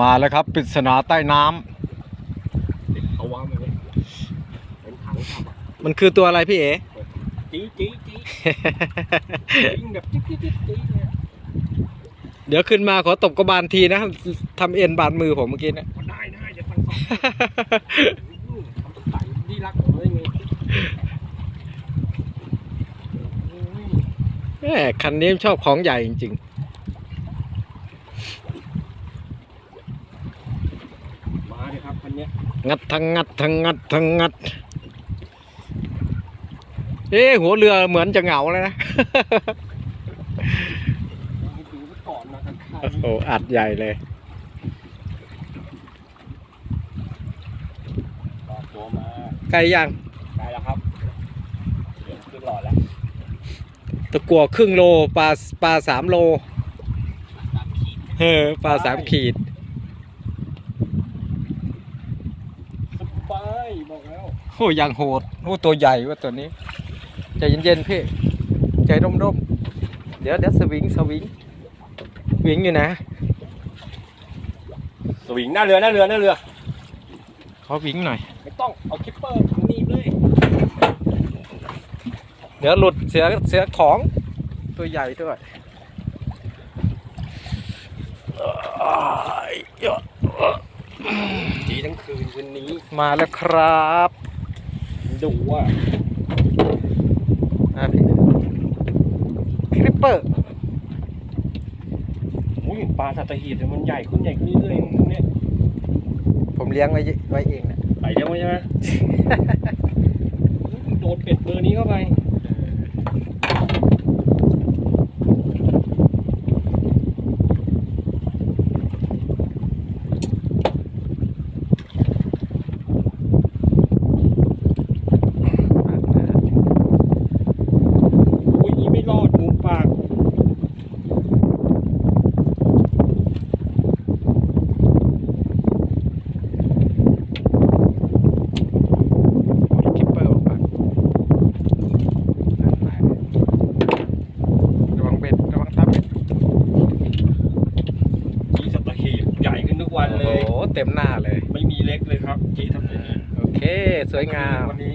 มาแล้วครับปริศนาใต้น้ำเอาวางไปเลยเป็นถังขับอะมันคือตัวอะไรพี่เอ๋ จี้จี้จี้ยิงแบบจิ๊กจิ๊กจิ๊กจี้เลยอะเดี๋ยวขึ้นมาขอตบกระบาลทีนะทำเอ็นบาดมือผมเมื่อกี้เนะก็ได้นะอย่าตั้งสองอืมทำใส่ที่รักผมเลยไงอืมแหมคันนี้ชอบของใหญ่จริง มาเลย ครับคันเนี้ยๆงัดทั้งงัดทั้งงัดทั้งงัด เอ๊ะหัวเรือเหมือนจะเหงาเลยนะให้ดูไว้ก่อนมากันใครโอ้โหอัดใหญ่เลยต่อตัวมาไกลยังได้แล้วครับเดี๋ยวขึ้นหลอดแล้วตะกัวครึ่งโลปลาปลาสามโล สามขีดเออปลาสามขีด ส บายบอกแล้วโอ้ยังโหดโอ้ตัวใหญ่ว่าตัวนี้ใจเย็นๆพี่ใจร่มๆเดี๋ยวเดี๋ยวสวิงสวิงสวิงอยู่นะสวิงหน้าเรือหน้าเรือหน้าเรือ ขอวิงหน่อย ไม่ต้องเอาคิปเปอร์หนีบเลยเดี๋ยวหลุดเสียเสียของตัวใหญ่ด้วยอ้ายเยอะ จี ทั้งคืนคืนนี้มาแล้วครับดูว่าอะพี่คลิปเปอร์อุ้ยปลาสัตหีบเนี่ยมันใหญ่ขึ้นใหญ่ขึ้นเรื่อยๆพวกเนี้ยผมเลี้ยงไว้ไว้เองนะใส่ได้ไหมใช่ไหมโดนเป็ดเบอร์นี้เข้าไป อุ้ยนี้ไม่รอดหมูปาก คลิปเปอร์ออกมาระวังเบ็ดระวังทับเบ็ด จีสัตหีบใหญ่ขึ้นทุกวัน เลยโอ้โหเต็มหน้าเลย ไม่มีเล็กเลยครับจีทำอย่างนี้โอเค สวยงาม วันนี้